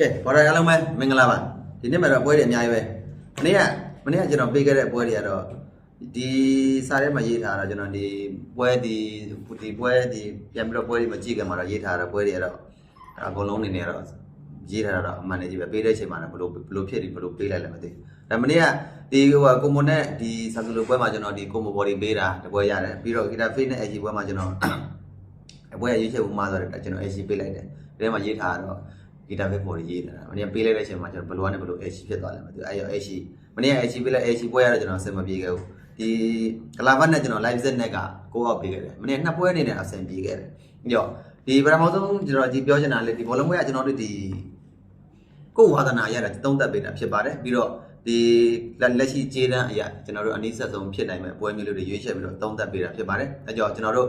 ကဲဘော်ဒါအားလုံးပဲမင်္ဂလာပါဒီနေ့မှာတော့ပွဲတွေအများကြီးပဲမနေ့ကမနေ့ကကျွန်တော်ပေးခဲ့တဲ့ပွဲတွေကတော့ဒီစာထဲမှာရေးထားတာကျွန်တော်ဒီပွဲဒီဒီပွဲဒီပြန်ပြီးတော့ပွဲတွေမကြည့်ခင်မှာတော့ရေးထားတာပွဲတွေကတော့အကုန်လုံးနေနေတော့ရေးထားတာတော့အမှန်တည်းကြီးပဲပေးတဲ့အချိန်မှာလည်းဘလို့ဘလို့ဖြစ်ဒီဘလို့ပေးလိုက်လည်းမသိဘူးဒါမနေ့ကဒီဟိုကကိုမွန်နဲ့ဒီဆာကလိုပွဲမှာကျွန်တော်ဒီကိုမဘော်ဒီပေးတာတပွဲရတယ်ပြီးတော့ဂီတာဖေးနဲ့အဂျီပွဲမှာကျွန်တော်အပွဲရေးချက်ဦးမှာဆိုတော့ကျွန်တော် AC ပေးလိုက်တယ်ဒီထဲမှာရေးထားတော့ဂီတာ ဘက်ပေါ်ရေးနေတာမနေ့ပေးလိုက်တဲ့အချိန်မှာကျွန်တော်ဘယ်လိုနဲ့ဘယ်လို AC ဖြစ်သွားလဲမသိဘူးအဲ့ရော AC မနေ့က AC ပေးလိုက် AC ပွဲရတော့ကျွန်တော်အဆင်မပြေခဲ့ဘူးဒီကလာဘတ်နဲ့ကျွန်တော် live set နဲ့ကကိုအောက်ပေးခဲ့တယ်မနေ့နှစ်ပွဲအနေနဲ့အဆင်ပြေခဲ့တယ်ပြီးတော့ဒီပထမဆုံးကျွန်တော်ဒီပြောချင်တာလေဒီဘောလုံးပွဲကကျွန်တော်တို့ဒီကိုယ်ဝါသနာရတာသုံးသက်ပေးတာဖြစ်ပါတယ်ပြီးတော့ဒီလက်ရှိခြေတန်းအရာကျွန်တော်တို့အနည်းဆက်ဆုံးဖြစ်နိုင်မဲ့ပွဲမျိုးလေးတွေရွေးချယ်ပြီးတော့သုံးသက်ပေးတာဖြစ်ပါတယ်အဲကြောင့်ကျွန်တော်တို့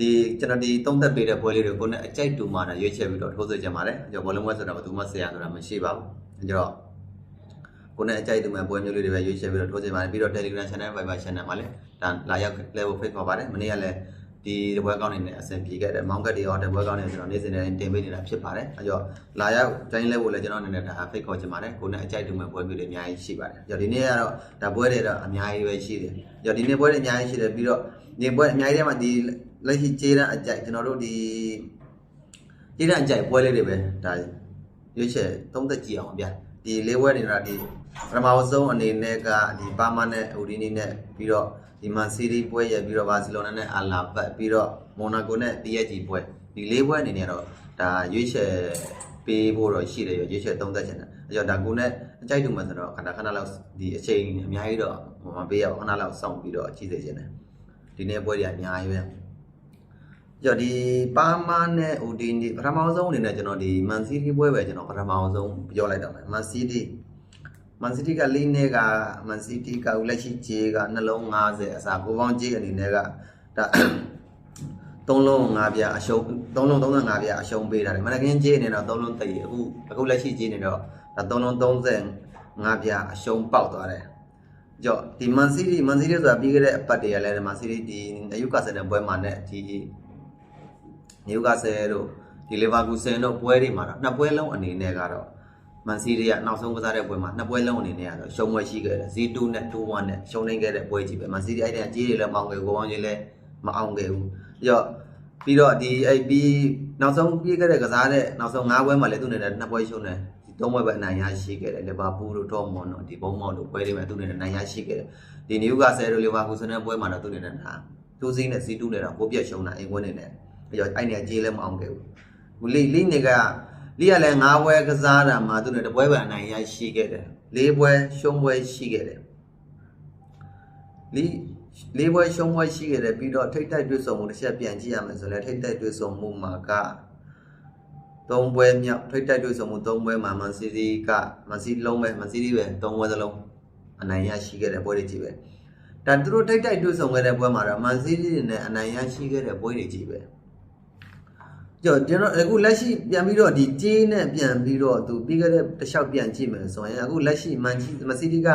ဒီကျွန်တော်ဒီသုံးသက်ပေးတဲ့ပွဲလေးတွေကိုနဲ့အကြိုက်တူမှတာရွေးချယ်ပြီးတော့ထိုးဆွကြပါတယ်။ကျွန်တော်ဘောလုံးပွဲဆိုတာဘယ်သူမှဆရာဆိုတာမရှိပါဘူး။အဲကြောင့်ကိုနဲ့အကြိုက်တူမဲ့ပွဲမျိုးလေးတွေပဲရွေးချယ်ပြီးတော့ထိုးဆွကြပါတယ်။ပြီးတော့ Telegram Channel Viber Channel မှာလည်းဒါလာရောက် level face ပါပါတယ်။မနေ့ကလည်းဒီတပွဲကောင်းနေတဲ့အဆင်ပြေခဲ့တယ်။မောင်းကတ်တွေရောတပွဲကောင်းနေကျွန်တော်နေ့စဉ်တိုင်းတင်ပေးနေတာဖြစ်ပါတယ်။အဲကြောင့်လာရောက်တိုင်း level လည်းကျွန်တော်အနေနဲ့ဒါ fake ခေါ်ချင်ပါတယ်။ကိုနဲ့အကြိုက်တူမဲ့ပွဲမျိုးတွေအများကြီးရှိပါတယ်။ကြောင့်ဒီနေ့ကတော့ဒါပွဲတွေတော့အများကြီးပဲရှိတယ်။ကြောင့်ဒီနေ့ပွဲတွေအများကြီးရှိတယ်ပြီးတော့ဒီပွဲအများကြီးထဲမှာဒီ လက်ရှိခြေတန်းအကြိုက်ကျွန်တော်တို့ဒီခြေတန်းအကြိုက်ပွဲလေးတွေပဲဒါရွေးချယ်သုံးသက်ကြည့်အောင်ဗျာဒီလေးပွဲတွေကဒီပထမဆုံးအနေနဲ့ကဒီပါမနဲ့အူဒီနီနဲ့ပြီးတော့ဒီမန်စီးရီးပွဲရပြီးတော့ဘာစီလိုနာနဲ့အာလာဘတ်ပြီးတော့မိုနာကိုနဲ့ PSG ပွဲဒီလေးပွဲအနေနဲ့တော့ဒါရွေးချယ်ပေးဖို့တော့ရှိတယ်ရွေးချယ်သုံးသက်ချင်တယ်အဲကြောင့်ဒါကိုနဲ့အကြိုက်တူမှဆိုတော့ခဏခဏလောက်ဒီအချိန်အများကြီးတော့မပေးရဘူးခဏလောက်စောင့်ပြီးတော့ကြည့်စေချင်တယ်ဒီနေ့ပွဲတွေအများကြီးပဲ ကြော်ဒီပါမာနဲ့ဟိုဒီဒီပထမဆုံးအနေနဲ့ကျွန်တော်ဒီမန်စီးတီးပွဲပဲကျွန်တော်ပထမဆုံးပြောလိုက်တော့မယ်မန်စီးတီးမန်စီးတီးကလေးနဲ့ကမန်စီးတီးကဦးလက်ရှိခြေကနှလုံး90အစားကိုပေါင်းခြေအနေနဲ့ကဒါသုံးလုံး5ပြအရှုံးသုံးလုံး35ပြအရှုံးပေးတာတယ်မနက်ကင်းခြေအနေနဲ့တော့သုံးလုံးတည်အခုအခုလက်ရှိခြေအနေတော့ဒါသုံးလုံး35ပြအရှုံးပေါက်သွားတယ်ကြော့ဒီမန်စီးတီးမန်စီးတီးဆိုတာပြီးခဲ့တဲ့အပတ်တည်းကလည်းမန်စီးတီးဒီအယူကာဆယ်တဲ့ပွဲမှာနဲ့ဒီ နယူကာဆယ်တို့ဒီလီဗာပူးဆယ်တို့ပွဲတွေမှာတော့နှစ်ပွဲလုံးအနေနဲ့ကတော့မန်စီးရီးကနောက်ဆုံးကစားတဲ့ပွဲမှာနှစ်ပွဲလုံးအနေနဲ့ကတော့ရှုံးပွဲရှိခဲ့တယ် Z2 နဲ့2-1နဲ့ရှုံးနေခဲ့တဲ့ပွဲကြီးပဲမန်စီးရီးအဲ့တဲ့ကြီးတွေလည်းမအောင်ခဲ့ကိုပေါင်းကြီးလည်းမအောင်ခဲ့ဘူးပြီးတော့ပြီးတော့ဒီအဲ့ပြီးနောက်ဆုံးပြေးခဲ့တဲ့ကစားတဲ့နောက်ဆုံး၅ပွဲမှာလည်းသူ့အနေနဲ့နှစ်ပွဲရှုံးတယ်ဒီ၃ပွဲပဲအနိုင်ရရှိခဲ့တယ်လီဗာပူးတို့ဒေါ့မွန်တို့ဒီဘုံမောက်တို့ပွဲတွေမှာသူ့အနေနဲ့နိုင်ရရှိခဲ့တယ်ဒီနယူကာဆယ်တို့လီဗာပူးဆယ်တဲ့ပွဲမှာတော့သူ့အနေနဲ့ဟာသူ့စိနဲ့ Z2 နဲ့တော့ကိုပြက်ရှုံးတာအိမ်ဝင်းနေတယ် ပြီးတော့အဲ့နေကြေးလည်းမအောင်ခဲ့ဘူးဟိုလိလိနေကလိကလည်း၅ပွဲကစားတာမှာသူနဲ့တပွဲပဲအနိုင်ရရှိခဲ့တယ်၄ပွဲရှုံးပွဲရှိခဲ့တယ်လိ၄ပွဲရှုံးပွဲရှိခဲ့တယ်ပြီးတော့ထိတ်တိုက်တွေ့ဆုံမှုတစ်ချက်ပြန်ကြည့်ရမယ်ဆိုလဲထိတ်တိုက်တွေ့ဆုံမှုမှာက၃ပွဲမြောက်ထိတ်တိုက်တွေ့ဆုံမှု၃ပွဲမှာမန်စီးစီးကမန်စီးလုံးပဲမန်စီးစီးပဲ၃ပွဲသလုံးအနိုင်ရရှိခဲ့တဲ့ပွဲတွေကြီးပဲဒါသူတို့ထိတ်တိုက်တွေ့ဆုံခဲ့တဲ့ပွဲမှာတော့မန်စီးစီးနဲ့အနိုင်ရရှိခဲ့တဲ့ပွဲတွေကြီးပဲ ကြောင့်ကျွန်တော်အခုလက်ရှိပြန်ပြီးတော့ဒီကြေးနဲ့ပြန်ပြီးတော့သူပြီးခဲ့တဲ့တစ်လျှောက်ပြန်ကြည့်မယ်ဆိုရင်အခုလက်ရှိမန်ချီမစီးတီက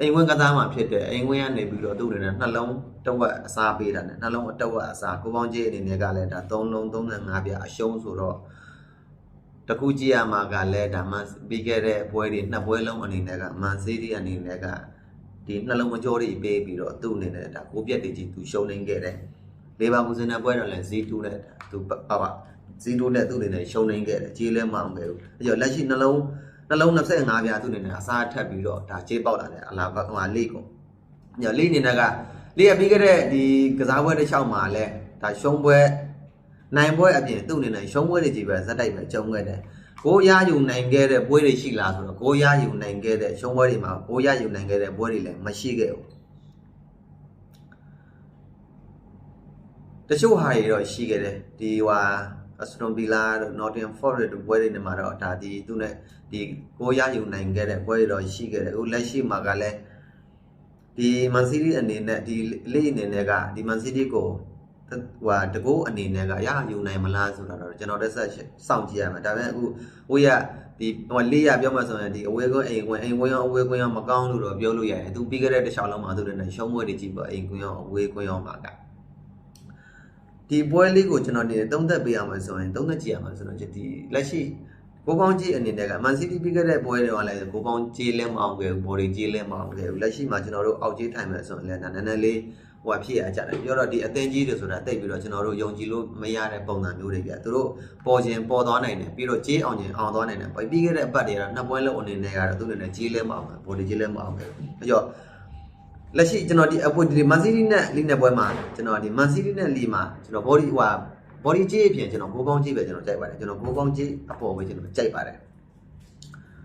အိမ်ဝင်ကစားမှဖြစ်တယ်အိမ်ဝင်ကနေပြီးတော့သူ့အနေနဲ့နှလုံးတစ်ဝက်အစားပေးတာနဲ့နှလုံးအတစ်ဝက်အစားကိုပေါင်းကြေးအနေနဲ့ကလည်းဒါ3လုံး35ပြအရှုံးဆိုတော့တခုကြည့်ရမှာကလည်းဒါမှပြီးခဲ့တဲ့ပွဲတွေနှစ်ပွဲလုံးအနေနဲ့ကမန်စီးတီအနေနဲ့ကဒီနှလုံးမကြောတွေပေးပြီးတော့သူ့အနေနဲ့ဒါကိုပြက်တွေကြီးသူရှုံးနေခဲ့တယ် လေဘာပူစင်တဲ့ပွဲတော့လည်း Z2 နဲ့သူပါပါ Z2 နဲ့သူ့အနေနဲ့ရှုံးနေခဲ့တယ်ကြေးလဲမအောင်ခဲ့ဘူးအဲကြောင့်လက်ရှိနှလုံးနှလုံး25ပြားသူ့အနေနဲ့အစားထပ်ပြီးတော့ဒါကြေးပေါက်လာတယ်အလားဟိုလိကိုညလိအနေနဲ့ကလိရပြီးခဲ့တဲ့ဒီကစားပွဲတစ်ချောင်းမှာလဲဒါရှုံးပွဲနိုင်ပွဲအပြင်သူ့အနေနဲ့ရှုံးပွဲတွေကြီးပဲဇက်တိုက်ပဲကြုံခဲ့တယ်ကိုရယူနိုင်ခဲ့တဲ့ပွဲတွေရှိလားဆိုတော့ကိုရယူနိုင်ခဲ့တဲ့ရှုံးပွဲတွေမှာကိုရယူနိုင်ခဲ့တဲ့ပွဲတွေလည်းမရှိခဲ့ဘူး တချို့ဟာတွေတော့ရှိခဲ့တယ်ဒီဟွာအစတွန်ဗီလာတို့ Nottingham Forest တို့ပွဲတွေနေမှာတော့ဒါဒီသူနဲ့ဒီကိုရယူနိုင်ခဲ့တဲ့ပွဲတွေတော့ရှိခဲ့တယ်အခုလက်ရှိမှာကလည်းဒီ Man City အနေနဲ့ဒီလိအနေနဲ့ကဒီ Man City ကိုဟွာတကောအနေနဲ့ကရယူနိုင်မလားဆိုတာတော့ကျွန်တော်တက်ဆက်စောင့်ကြည့်ရမှာဒါပေမဲ့အခုဝေးရဒီဟိုလေးရပြောမှဆိုရင်ဒီအဝေးကွင်းအိမ်ဝင်အိမ်ဝင်ရောအဝေးကွင်းရောမကောင်းလို့တော့ပြောလို့ရတယ်သူပြီးခဲ့တဲ့တစ်ခြားလုံးမှာသူတို့နဲ့ရှုံးပွဲတွေကြည့်ပေါ့အိမ်ကွင်းရောအဝေးကွင်းရောမှာက ဒါသူတို့ထိတ်တိုက်တွေ့ဆုံမှုတစ်ချက်ပြန်ကြည့်ရမယ်ဆိုလဲထိတ်တိုက်တွေ့ဆုံမှု၃ပွဲမှာမန်စီးတီးနဲ့အနိုင်ရရှိခဲ့တယ်၄ဘာပူစင်တဲ့ပွဲတော့လည်း Z2 နဲ့သူ့အနေနဲ့ဒီပွဲလေးကိုကျွန်တော်နေသုံးသက်ပေးရမှာဆိုရင်သုံးသက်ကြည့်ရမှာဆိုတော့ဒီလက်ရှိကိုကောင်းကြီးအနေနဲ့ကမန်စီးတီးပြီးခဲ့တဲ့ပွဲတွေကလည်းကိုကောင်းကြီးလဲမအောင်ခဲ့ဘူးဘော်ဒီကြီးလဲမအောင်ခဲ့ဘူးလက်ရှိမှာကျွန်တော်တို့အောက်ကြီးထိုင်မယ်ဆိုရင်လည်းနည်းနည်းလေးဟိုအဖြစ်ရကြတယ်ပြောတော့ဒီအသင်းကြီးတွေဆိုတာတိတ်ပြီးတော့ကျွန်တော်တို့ယုံကြည်လို့မရတဲ့ပုံစံမျိုးတွေပြသူတို့ပေါ်ခြင်းပေါ်သွားနိုင်တယ်ပြီးတော့ကြေးအောင်ခြင်းအောင်သွားနိုင်တယ်ပြီးခဲ့တဲ့အပတ်တွေကတော့နှစ်ပွဲလုံးအနေနဲ့ကတော့သူ့အနေနဲ့ကြေးလဲမအောင်ဘော်ဒီကြီးလဲမအောင်ခဲ့ဘူးအဲ့တော့ လက်ရှိကျွန်တော်ဒီအပွဒီမန်စီးတီးနဲ့လီနဲ့ပွဲမှာကျွန်တော်ဒီမန်စီးတီးနဲ့လီမှာကျွန်တော် body ဟို body ကြီးအပြင်ကျွန်တော်ကိုကောင်းကြီးပဲကျွန်တော်ကြိုက်ပါတယ်ကျွန်တော်ကိုကောင်းကြီးအပေါ်ပဲကျွန်တော်ကြိုက်ပါတယ်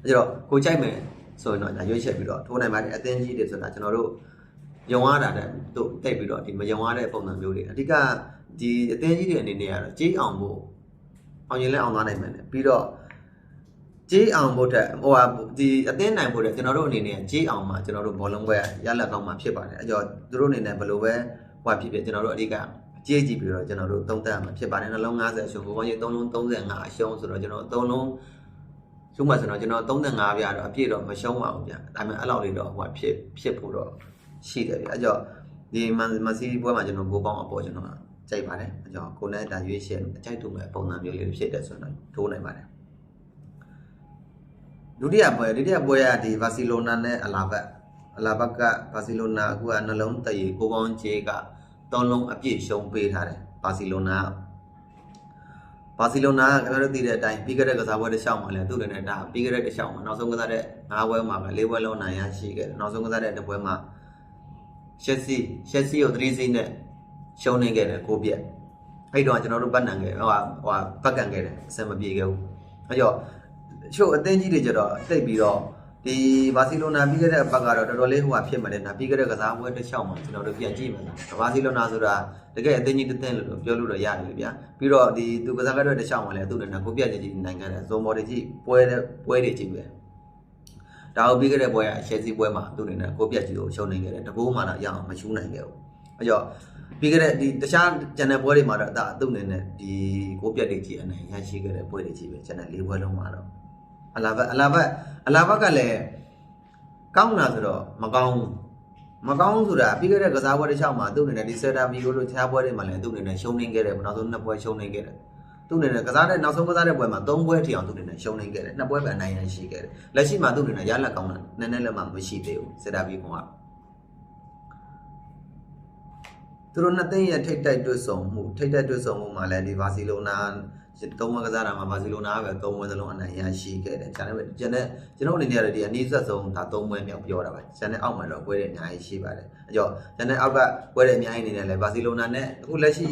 အဲကြတော့ကိုကြိုက်မယ်ဆိုရင်တော့ဒါရွေးချက်ပြီးတော့ထိုးနိုင်ပါတယ်အသင်းကြီးတွေဆိုတာကျွန်တော်တို့ယုံရတာတဲ့တို့တိတ်ပြီးတော့ဒီမယုံရတဲ့ပုံစံမျိုးတွေအဓိကဒီအသင်းကြီးတွေအနေနဲ့ကတော့ကြီးအောင်ဖို့အောင်ရင်လည်းအောင်သွားနိုင်မယ်ပြီးတော့ ကြေးအောင်ဖို့တဲ့ဟိုဟာဒီအသင်းနိုင်ဖို့တဲ့ကျွန်တော်တို့အနေနဲ့ကြေးအောင်မှာကျွန်တော်တို့ဘောလုံးပွဲရလက်ကောင်းမှာဖြစ်ပါတယ်အကြောသူတို့အနေနဲ့ဘယ်လိုပဲဟိုဖြစ်ဖြစ်ကျွန်တော်တို့အဓိကကြေးကြည့်ပြီးတော့ကျွန်တော်တို့သုံးသပ်မှာဖြစ်ပါတယ်နှလုံး90အရှုံးကိုပေါင်းရေး3လုံး35အရှုံးဆိုတော့ကျွန်တော်3လုံးရှုံးမှာဆိုတော့ကျွန်တော်35ပြတော့အပြည့်တော့မရှုံးပါဘူးဗျဒါပေမဲ့အဲ့လောက်လေးတော့ဟိုဖြစ်ဖြစ်ဖို့တော့ရှိတယ်ဗျအကြောဒီမန်မစီပွဲမှာကျွန်တော်ကိုပေါင်းအပေါ်ကျွန်တော်ကြိုက်ပါတယ်အကြောကိုနဲ့ဒါရွေးရှယ်အကြိုက်တူမဲ့ပုံစံမျိုးလေးဖြစ်တယ်ဆိုတော့ထိုးနိုင်ပါတယ် ဒုတိယပွဲဒုတိယပွဲကဒီဘာစီလိုနာနဲ့အလာဘတ်အလာဘတ်ကဘာစီလိုနာအခုကနှလုံးတည်ကိုပေါင်းချေကသုံးလုံးအပြည့်ရှုံးပေးထားတယ်ဘာစီလိုနာဘာစီလိုနာကခင်ဗျားတို့သိတဲ့အတိုင်းပြီးခဲ့တဲ့ကစားပွဲတစ်လျှောက်မှာလည်းသူ့လည်းနဲ့ဒါပြီးခဲ့တဲ့တစ်လျှောက်မှာနောက်ဆုံးကစားတဲ့၅ပွဲမှာပဲ၄ပွဲလုံးနိုင်ရရှိခဲ့တယ်နောက်ဆုံးကစားတဲ့တစ်ပွဲမှာရှက်စီရှက်စီကို3စီးနဲ့ရှုံးနေခဲ့တယ်ကိုပြက်အဲ့တော့ကျွန်တော်တို့ပတ်နံခဲ့ဟိုဟာဟိုပတ်ကန်ခဲ့တယ်အဆင်မပြေခဲ့ဘူးအဲ့တော့ ချို့အသင်းကြီးတွေကြတော့တိတ်ပြီးတော့ဒီဘာစီလိုနာပြီးခဲ့တဲ့ဘက်ကတော့တော်တော်လေးဟိုဟာဖြစ်မှလည်းနာပြီးခဲ့တဲ့ကစားပွဲတစ်ချောင်းမှာကျွန်တော်တို့ပြန်ကြည့်မယ်။ဘာစီလိုနာဆိုတာတကယ်အသင်းကြီးတစ်သင်းလို့ပြောလို့တော့ရတယ်လေဗျာ။ပြီးတော့ဒီသူကစားခဲ့တဲ့တစ်ချောင်းမှာလည်းသူ့နဲ့ကိုပြကြီးကြီးနိုင်ငံတဲ့ဇုံမော်တွေကြီးပွဲတဲ့ပွဲတွေကြီးပဲ။ဒါကိုပြီးခဲ့တဲ့ပွဲကအရှယ်စီပွဲမှာသူ့နဲ့ကိုပြကြီးကိုရှုံးနိုင်ခဲ့တယ်။တကူမှတော့ရအောင်မရှူးနိုင်ခဲ့ဘူး။အဲကြောင့်ပြီးခဲ့တဲ့ဒီတခြားကျန်တဲ့ပွဲတွေမှာတော့အသူ့အနေနဲ့ဒီကိုပြတ်တွေကြီးအနိုင်ရရှိခဲ့တဲ့ပွဲတွေကြီးပဲကျန်တဲ့၄ပွဲလုံးမှာတော့ အလာဘတ်အလာဘတ်အလာဘတ်ကလည်းကောင်းတာဆိုတော့မကောင်းဘူးမကောင်းဆိုတာပြီးခဲ့တဲ့ကစားပွဲတစ်ချောင်းမှာသူ့အနေနဲ့ဒီစက်တာမီကိုတို့တခြားပွဲတွေမှာလည်းသူ့အနေနဲ့ရှုံးနေခဲ့တယ်နောက်ဆုံးနှစ်ပွဲရှုံးနေခဲ့တယ်သူ့အနေနဲ့ကစားတဲ့နောက်ဆုံးကစားတဲ့ပွဲမှာ၃ပွဲထိအောင်သူ့အနေနဲ့ရှုံးနေခဲ့တယ်နှစ်ပွဲပဲအနိုင်ရရှိခဲ့တယ်လက်ရှိမှာသူ့အနေနဲ့ရလက်ကောင်းတာနည်းနည်းလည်းမှမရှိသေးဘူးစက်တာမီကသူတို့နှစ်သိန်းရဲ့ထိတ်တိုက်တွတ်ဆုံမှုထိတ်တိုက်တွတ်ဆုံမှုမှာလည်းဒီဘာစီလိုနာ သုံးဝကစားတာမှာဘာစီလိုနာကပဲသုံးဝစလုံးအနိုင်ရရှိခဲ့တယ်။ကျန်တဲ့ကျန်တဲ့ကျွန်တော်အနေနဲ့ကတော့ဒီအနည်းဆက်ဆုံးဒါသုံးဝမြောက်ပြောတာပါ။ကျန်တဲ့အောက်မှာတော့ပွဲတွေအများကြီးရှိပါတယ်။အကြောကျန်တဲ့အောက်ကပွဲတွေအများကြီးအနေနဲ့လည်းဘာစီလိုနာနဲ့အခုလက်ရှိ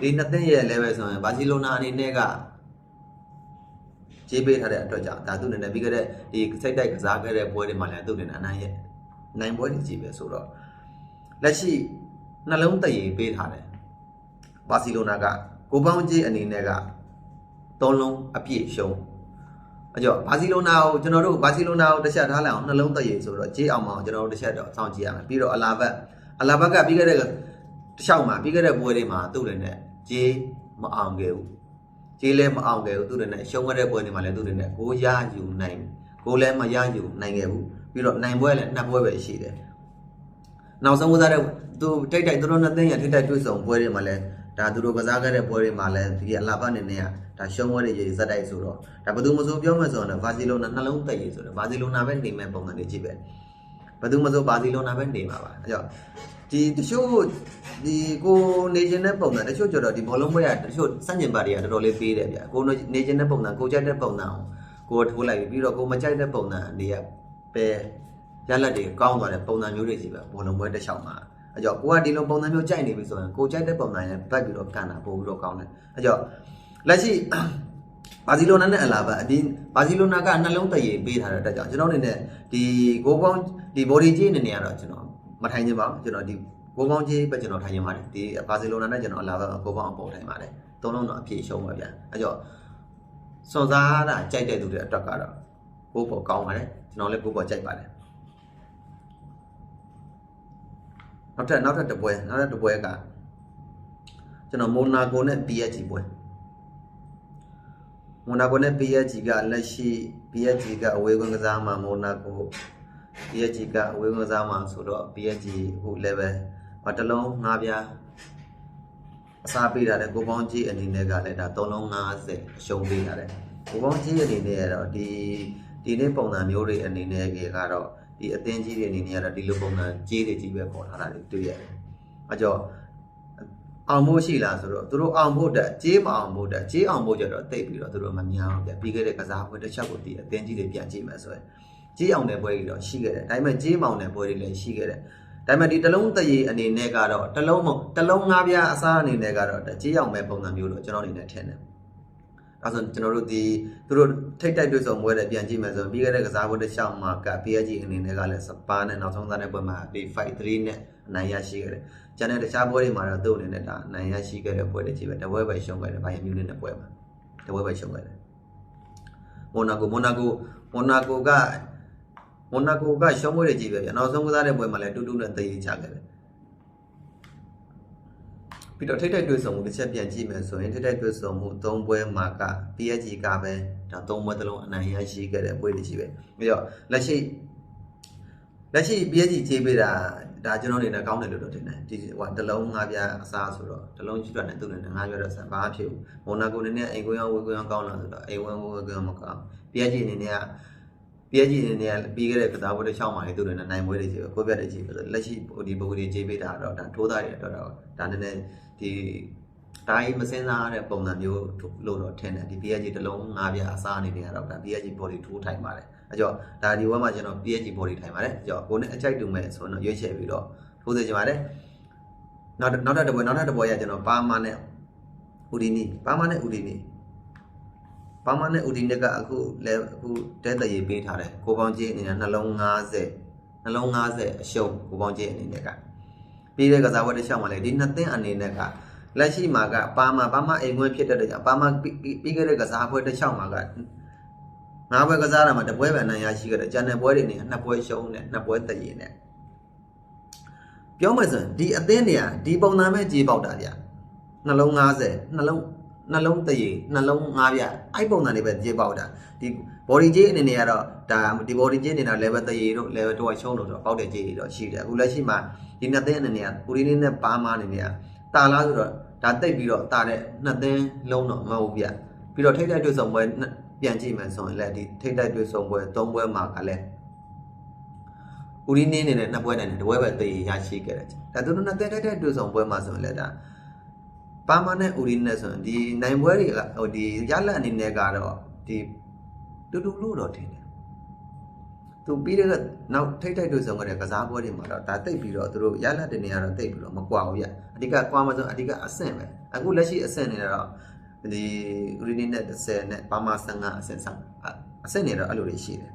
ဒီနှစ်သိန်းရဲ့ level ဆိုရင်ဘာစီလိုနာအနေနဲ့ကကြေးပေးထားတဲ့အတွက်ကြောင့်ဒါသူ့အနေနဲ့ပြီးခဲ့တဲ့ဒီစိတ်တိုက်ကစားခဲ့တဲ့ပွဲတွေမှာလည်းသူ့အနေနဲ့အနိုင်ရဲ့နိုင်ပွဲတွေကြီးပဲဆိုတော့လက်ရှိနှလုံးတည်ပေးထားတယ်ဘာစီလိုနာကကိုပေါင်းကြီးအနေနဲ့က သုံးလုံးအပြည့်ရှုံးအကြောဘာစီလိုနာကိုကျွန်တော်တို့ဘာစီလိုနာကိုတစ်ချက်ထားလိုက်အောင်နှလုံးတည်ဆိုတော့ဂျေးအောင်မအောင်ကျွန်တော်တို့တစ်ချက်တော့စောင့်ကြည့်ရမယ်ပြီးတော့အလာဘတ်အလာဘတ်ကပြီးခဲ့တဲ့တစ်လျှောက်မှာပြီးခဲ့တဲ့ပွဲတွေမှာသူ့လည်းနဲ့ဂျေးမအောင်ခဲ့ဘူးဂျေးလည်းမအောင်ခဲ့ဘူးသူ့လည်းနဲ့ရှုံးခဲ့တဲ့ပွဲတွေမှာလည်းသူ့လည်းနဲ့ကိုရယူနိုင်ကိုလည်းမရယူနိုင်ခဲ့ဘူးပြီးတော့နိုင်ပွဲလည်းနှစ်ပွဲပဲရှိတယ်နောက်ဆုံးကစားတဲ့သူတိတ်တိုက်သူတို့နှစ်သိန်းရထိတ်တိုက်တွေ့ဆုံပွဲတွေမှာလည်း ဒါသူတို့ကစားခဲ့တဲ့ပွဲတွေမှာလည်းဒီအလာဘတ်အနေနဲ့ကဒါရှုံးပွဲတွေကြီးဇက်တိုက်ဆိုတော့ဒါဘယ်သူမဆိုပြောမယ်ဆိုတော့ဘာစီလိုနာနှလုံးတိုက်ရေးဆိုတော့ဘာစီလိုနာပဲနေမဲ့ပုံစံတွေကြည့်ပဲဘယ်သူမဆိုဘာစီလိုနာပဲနေမှာပါအဲကြောင့်ဒီတချို့ဒီကိုနေခြင်းတဲ့ပုံစံတချို့ကျတော့ဒီဘောလုံးပွဲကတချို့စန့်ကျင်ပါတွေကတော်တော်လေးပေးတယ်ဗျကိုနေခြင်းတဲ့ပုံစံကိုကြိုက်တဲ့ပုံစံကိုထိုးလိုက်ပြီးတော့ကိုမကြိုက်တဲ့ပုံစံတွေကပဲရလက်တွေကောင်းသွားတဲ့ပုံစံမျိုးတွေကြီးပဲဘောလုံးပွဲတစ်လျှောက်မှာ အဲကြောင့်ကိုကဒီလိုပုံစံမျိုးကြိုက်နေပြီဆိုရင်ကိုကြိုက်တဲ့ပုံစံနဲ့ဘက်ပြီးတော့ကန်တာပို့ပြီးတော့ကောင်းတယ်အဲကြောင့်လက်ရှိဘာစီလိုနာနဲ့အလာဘတ်အဒီဘာစီလိုနာကနှလုံးတည်ပေးထားတဲ့အတွက်ကြောင့်ကျွန်တော်အနေနဲ့ဒီကိုပေါင်းဒီ body ကြီးအနေနဲ့ကတော့ကျွန်တော်မထိုင်ခြင်းပါဘူးကျွန်တော်ဒီကိုပေါင်းကြီးပဲကျွန်တော်ထိုင်ခြင်းပါတယ်ဒီဘာစီလိုနာနဲ့ကျွန်တော်အလာဘတ်ကိုပေါင်းအပေါ်ထိုင်ပါတယ်သုံးလုံးတော့အပြည့်ရှုံးပါဗျာအဲကြောင့်စွန်စားတာကြိုက်တဲ့သူတွေအတွက်ကတော့ကိုပေါ်ကောင်းပါတယ်ကျွန်တော်လည်းကိုပေါ်ကြိုက်ပါတယ် နောက်ထပ်နောက်ထပ်တစ်ပွဲနောက်ထပ်တစ်ပွဲကကျွန်တော်မိုနာကိုနဲ့ PSG ပွဲမိုနာကိုနဲ့ PSG ကလက်ရှိ PSG ကအဝေးကွင်းကစားမှာမိုနာကို PSG ကအဝေးကွင်းကစားမှာဆိုတော့ PSG အခု level ဘာတစ်လုံးငါးပြားအစားပေးထားတယ်ကိုပေါင်းကြီးအနေနဲ့ကလည်းဒါ350အရှုံးပေးထားတယ်ကိုပေါင်းကြီးအနေနဲ့ကတော့ဒီဒီနေ့ပုံစံမျိုးတွေအနေနဲ့ကတော့ ဒီအသင်းကြီးတွေအနေနဲ့ကတော့ဒီလိုပုံစံကြီးတွေကြီးပဲပေါ်ထားတာတွေတွေ့ရတယ်။အဲကြောင့်အောင်ဖို့ရှိလားဆိုတော့သူတို့အောင်ဖို့တက်ကြေးမအောင်ဖို့တက်ကြေးအောင်ဖို့ကြတော့တိတ်ပြီးတော့သူတို့မများဘူးပြပြီးခဲ့တဲ့ကစားပွဲတစ်ချက်ကိုဒီအသင်းကြီးတွေပြန်ကြည့်မယ်ဆိုရင်ကြေးအောင်တဲ့ပွဲကြီးတော့ရှိခဲ့တယ်ဒါပေမဲ့ကြေးမောင်တဲ့ပွဲတွေလည်းရှိခဲ့တယ်ဒါပေမဲ့ဒီတလုံးတရေအနေနဲ့ကတော့တလုံးမတလုံးငါးပြားအစားအနေနဲ့ကတော့ကြေးအောင်မဲ့ပုံစံမျိုးတော့ကျွန်တော်အနေနဲ့ထင်တယ် အဲဆိုကျွန်တော်တို့ဒီသူတို့ထိတ်တိုက်တွေ့ဆုံပွဲတွေပြန်ကြည့်မယ်ဆိုရင်ပြီးခဲ့တဲ့ကစားပွဲတစ်ချောင်းမှာက PSG အနေနဲ့ကလည်းစပါးနဲ့နောက်ဆုံးသားတဲ့ပွဲမှာဒီ5-3နဲ့အနိုင်ရရှိခဲ့တယ်။ကျန်တဲ့တခြားပွဲတွေမှာတော့သူ့အနေနဲ့ဒါအနိုင်ရရှိခဲ့တဲ့ပွဲတွေကြီးပဲတပွဲပဲရှုံးခဲ့တယ်။ဘိုင်ယန်မြူးနစ်နဲ့ပွဲမှာတပွဲပဲရှုံးခဲ့တယ်။မိုနာကိုမိုနာကိုမိုနာကိုကမိုနာကိုကရှုံးပွဲတွေကြီးပဲဗျ။နောက်ဆုံးကစားတဲ့ပွဲမှာလည်းတူတူနဲ့တည်ရချခဲ့တယ်။ ပြီးတော့ထိတ်ထိတ်တွေ့ဆုံမှုတစ်ချက်ပြန်ကြည့်မယ်ဆိုရင်ထိတ်ထိတ်တွေ့ဆုံမှု၃ပွဲမှာက PSG ကပဲဒါ၃ပွဲသလုံးအနိုင်ရရှိခဲ့တဲ့ပွဲတွေကြီးပဲပြီးတော့လက်ရှိလက်ရှိ PSG ခြေပေးတာဒါကျွန်တော်အနေနဲ့ကောင်းတယ်လို့တော့ထင်တယ်ဒီဟိုတလုံးငါးပြားအစားဆိုတော့တလုံးကြီးတွက်နဲ့သူ့နဲ့ငါးပြားတော့ဆက်ဘာဖြစ်ဘူးမိုနာကိုအနေနဲ့အိမ်ကွင်းရောဝေကွင်းရောကောင်းလာဆိုတော့အိမ်ဝင်းဝေကွင်းရောမကောင်း PSG အနေနဲ့က PSG အနေနဲ့ပြီးခဲ့တဲ့ကစားပွဲတစ်ချောင်းမှာလေသူ့နဲ့နိုင်ပွဲတွေကြီးပဲကိုပြတ်တဲ့ကြီးပဲဆိုလက်ရှိဒီပုဂ္ဂိုလ်ကြီးခြေပေးတာတော့ဒါထိုးသားတွေအတွက်တော့ဒါနည်းနည်းဒီတိုင်းမစင်းစားတဲ့ပုံစံမျိုးလို့တော့ထင်တယ်ဒီ PSG တစ်လုံး၅ပြအစားအနေနဲ့ကတော့ဒါ PSG body ထိုးထိုင်ပါတယ်အဲကြောင့်ဒါဒီဝက်မှာကျွန်တော် PSG body ထိုင်ပါတယ်အဲကြောင့်ကိုနဲ့အကြိုက်တူမဲ့ဆိုတော့ရွေးချယ်ပြီးတော့ထိုးစေချင်ပါတယ်နောက်နောက်တစ်ပွဲနောက်တစ်ပွဲရကျွန်တော်ပါမာနဲ့ဥဒီနီပါမာနဲ့ဥဒီနီ ပါမာနဲ့ဥဒီနီကအခုလဲအခုတဲတရေပေးထားတယ်ကိုပေါင်းကြီးအနေနဲ့နှလုံး50နှလုံး50အရှုံးကိုပေါင်းကြီးအနေနဲ့ကပြီးတဲ့ကစားပွဲတစ်ချောင်းမှာလေဒီနှစ်သင်းအနေနဲ့ကလက်ရှိမှာကပါမာပါမာအိမ်ခွင်းဖြစ်တဲ့ကြောင့်ပါမာပြီးခဲ့တဲ့ကစားပွဲတစ်ချောင်းမှာကငါးပွဲကစားတာမှာတပွဲပဲအနိုင်ရရှိခဲ့တယ်ကျန်တဲ့ပွဲတွေနေနှစ်ပွဲရှုံးတယ်နှစ်ပွဲတည်နေပြောမှဆိုရင်ဒီအသင်းတွေကဒီပုံစံပဲကြေးပေါက်တာဗျနှလုံး90နှလုံး နှလုံးတရေနှလုံး၅ပြအဲ့ပုံစံတွေပဲကြေးပေါက်တာဒီ body ကြေးအနေနဲ့ကတော့ဒါဒီ body ကြေးအနေနဲ့ level တရေတို့ level 2ကရှုံးလို့တော့ပေါက်တဲ့ကြေးတွေတော့ရှိတယ်အခုလက်ရှိမှာဒီနှစ်သင်းအနေနဲ့ကပူရီနေနဲ့ပါမာအနေနဲ့ကတာလားဆိုတော့ဒါတိတ်ပြီးတော့တာတဲ့နှစ်သင်းလုံးတော့မဟုတ်ဗျပြီးတော့ထိတ်တိုက်တွေ့ဆုံပွဲပြန်ကြည့်မယ်ဆိုရင်လည်းဒီထိတ်တိုက်တွေ့ဆုံပွဲ၃ပွဲမှာကလည်းဦးရီနေနေနဲ့နှစ်ပွဲနဲ့တပွဲပဲသေရရှိခဲ့တယ်ဒါသူတို့နှစ်သက်တဲ့တွေ့ဆုံပွဲမှာဆိုရင်လည်းဒါ ပါမနဲ့ဦးရီနဲ့ဆိုရင်ဒီနိုင်ပွဲတွေကဟိုဒီရလက်အနေနဲ့ကတော့ဒီတူတူလို့တော့ထင်တယ်သူပြီးတဲ့နောက်ထိတ်ထိတ်တွေ့ဆုံခဲ့တဲ့ကစားပွဲတွေမှာတော့ဒါတိတ်ပြီးတော့သူတို့ရလက်တွေနေရတော့တိတ်ပြီးတော့မကွာဘူးဗျအဓိကကွာမဆုံးအဓိကအဆင့်ပဲအခုလက်ရှိအဆင့်နေတော့ဒီဦးရီနဲ့30နဲ့ပါမ15အဆင့်ဆောင်အဆင့်နေတော့အဲ့လိုတွေရှိတယ်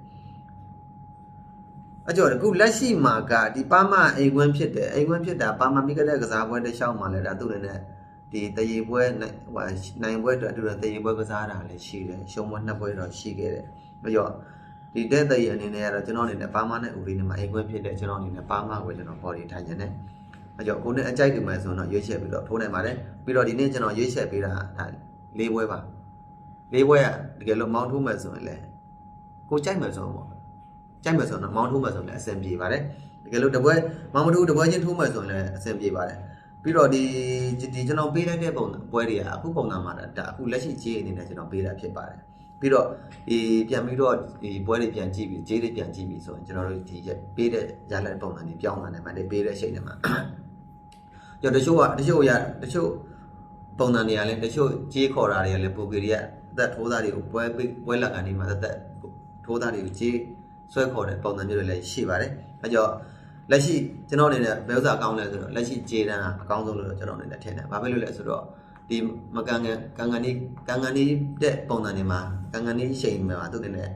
အကျော်အခုလက်ရှိမှာကဒီပါမအိမ်ခွင်းဖြစ်တယ်အိမ်ခွင်းဖြစ်တာပါမပြီးခဲ့တဲ့ကစားပွဲတစ်လျှောက်မှာလည်းဒါသူ့လည်းနဲ့ ဒီတရေပွဲဟိုနိုင်ပွဲအတွက်သူတို့တရေပွဲကစားတာလည်းရှိတယ်ရှုံးပွဲနှစ်ပွဲတော့ရှိခဲ့တယ်ပြီးတော့ဒီတဲ့တရေအနေနဲ့ကတော့ကျွန်တော်အနေနဲ့ပါမနဲ့ဦးလေးနဲ့မှာအိမ်ခွင်းဖြစ်တဲ့ကျွန်တော်အနေနဲ့ပါမကိုကျွန်တော် body ထိုင်နေတယ်အကျော်ကိုနဲ့အကြိုက်တူမယ်ဆိုတော့ရွေးချယ်ပြီးတော့ထိုးနိုင်ပါတယ်ပြီးတော့ဒီနေ့ကျွန်တော်ရွေးချယ်ပေးတာဒါလေးပွဲပါလေးပွဲကတကယ်လို့မောင်းထိုးမယ်ဆိုရင်လည်းကိုကြိုက်မယ်ဆိုတော့ကြိုက်မယ်ဆိုတော့မောင်းထိုးမယ်ဆိုရင်လည်းအဆင်ပြေပါတယ်တကယ်လို့တပွဲမောင်းမထိုးတပွဲချင်းထိုးမယ်ဆိုရင်လည်းအဆင်ပြေပါတယ် ပြီးတော့ဒီဒီကျွန်တော်ပေးလိုက်တဲ့ပုံပွဲတွေကအခုပုံစံမှာဒါအခုလက်ရှိခြေအနေနဲ့ကျွန်တော်ပေးတာဖြစ်ပါတယ်ပြီးတော့ဒီပြန်ပြီးတော့ဒီပွဲတွေပြန်ကြည့်ပြီးခြေတွေပြန်ကြည့်ပြီးဆိုရင်ကျွန်တော်တို့ဒီပေးတဲ့ရလက်ပုံစံတွေပြောင်းလာနိုင်ပါတယ်ပေးတဲ့ချိန်တွေမှာကျော်တချို့ကတချို့ရတချို့ပုံစံတွေကလည်းတချို့ကြေးခေါ်တာတွေကလည်းပိုကီတွေကအသက်ထိုးသားတွေကိုပွဲပွဲလက်ကနေမှအသက်ထိုးသားတွေကိုကြေးဆွဲခေါ်တဲ့ပုံစံမျိုးတွေလည်းရှိပါတယ်အဲကြောင့် လက်ရှိကျွန်တော်အနေနဲ့ဘယ်ဥစ္စာကောင်းလဲဆိုတော့လက်ရှိကြေးတန်းအကောင်းဆုံးလို့ကျွန်တော်အနေနဲ့ထင်တယ်ဘာဖြစ်လို့လဲဆိုတော့ဒီမကန်ကန်ကန်ကန်နီကန်ကန်နီတဲ့ပုံစံတွေမှာကန်ကန်နီရှိန်မှာသူအနေနဲ့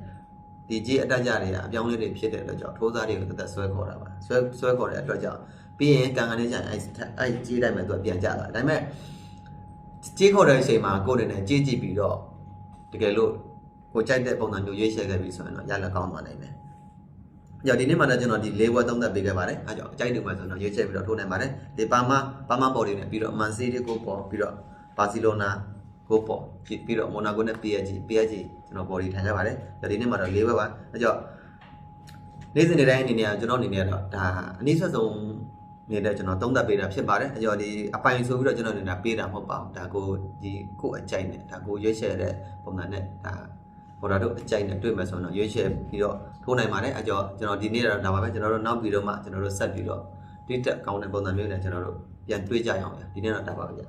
ဒီကြေးအတက်ကြတွေကအပြောင်းလဲတွေဖြစ်တဲ့အတွက်ကြောင့်ထိုးစားတွေကိုသက်ဆွဲခေါ်တာပါဆွဲဆွဲခေါ်တဲ့အတွက်ကြောင့်ပြီးရင်ကန်ကန်နီကျရင်အဲအဲကြေးတိုင်းမှာသူကပြန်ကြတာဒါပေမဲ့ကြေးခေါ်တဲ့အချိန်မှာကိုယ်အနေနဲ့ကြေးကြည့်ပြီးတော့တကယ်လို့ကိုကြိုက်တဲ့ပုံစံမျိုးရွေးချယ်ခဲ့ပြီဆိုရင်တော့ရလက်ကောင်းသွားနိုင်တယ်။ ကြောင့်ဒီနေ့မှလည်းကျွန်တော်ဒီ၄ဘွဲသုံးသက်ပေးခဲ့ပါတယ်။အဲကြောင့်အကြိုက်တူမှဆိုတော့ရွေးချယ်ပြီးတော့ထိုးနိုင်ပါတယ်။ဒီပါမာပါမာပေါ်တွေနဲ့ပြီးတော့မန်စီးတီကိုပေါ်ပြီးတော့ဘာစီလိုနာကိုပေါ်ပြီးတော့မိုနာကိုနဲ့ PSG PSG ကျွန်တော် body ထိုင်ကြပါတယ်။ကြောင့်ဒီနေ့မှတော့၄ဘွဲပါ။အဲကြောင့်နေ့စဉ်နေ့တိုင်းအနေနဲ့ကျွန်တော်အနေနဲ့တော့ဒါအနည်းဆက်ဆုံးနေတဲ့ကျွန်တော်သုံးသပ်ပေးတာဖြစ်ပါတယ်အကျော်ဒီအပိုင်ဆိုပြီးတော့ကျွန်တော်နေတာပေးတာမဟုတ်ပါဘူးဒါကိုဒီကိုယ့်အကြိုက်နဲ့ဒါကိုရွေးချယ်တဲ့ပုံစံနဲ့ဒါ ဘော်ဒါတို့အကြိုက်နဲ့တွေ့မယ်ဆိုတော့ရွေးချယ်ပြီးတော့ထိုးနိုင်ပါတယ်အကျော်ကျွန်တော်ဒီနေ့တော့ဒါပါပဲကျွန်တော်တို့နောက်ပြီးတော့မှကျွန်တော်တို့ဆက်ပြီးတော့တွေ့တက်ကောင်းတဲ့ပုံစံမျိုးနဲ့ကျွန်တော်တို့ပြန်တွေ့ကြရအောင်ဗျဒီနေ့တော့ဒါပါပဲဗျ